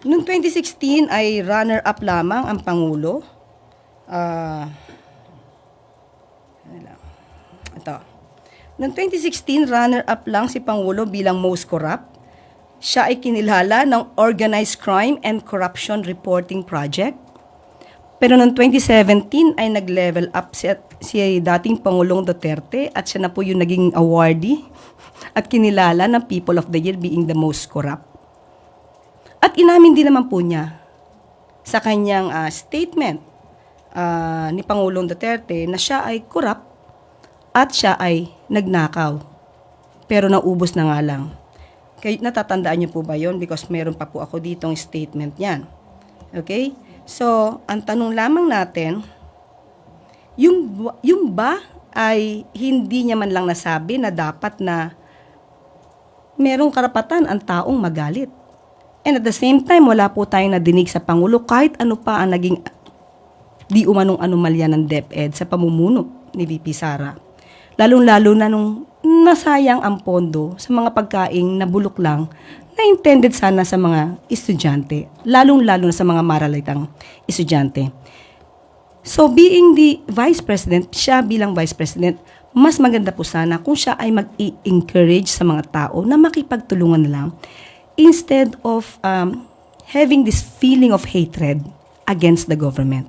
Noong 2016 ay runner-up lamang ang Pangulo. Lang. ito. Noong 2016, runner-up lang si Pangulo bilang most corrupt. Siya ay kinilala ng Organized Crime and Corruption Reporting Project. Pero noong 2017 ay nag-level up si, si dating Pangulong Duterte at siya na po yung naging awardee at kinilala ng People of the Year being the most corrupt. At inamin din naman po niya sa kanyang ah, statement ah, ni Pangulong Duterte na siya ay corrupt at siya ay nagnakaw. Pero naubos na nga lang. Kay, natatandaan niyo po ba yon Because meron pa po ako ditong statement niyan. Okay? So, ang tanong lamang natin, yung, yung ba ay hindi niya man lang nasabi na dapat na merong karapatan ang taong magalit. And at the same time, wala po tayong nadinig sa Pangulo kahit ano pa ang naging di umanong anomalya ng DepEd sa pamumuno ni VP Sara. Lalong-lalo na nung nasayang ang pondo sa mga pagkaing nabulok lang na intended sana sa mga estudyante, lalong-lalo na sa mga maralitang estudyante. So being the Vice President, siya bilang Vice President, mas maganda po sana kung siya ay mag-encourage sa mga tao na makipagtulungan na lang instead of um, having this feeling of hatred against the government.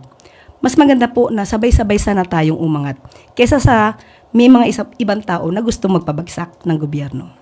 Mas maganda po na sabay-sabay sana tayong umangat kesa sa may mga isa, ibang tao na gusto magpabagsak ng gobyerno.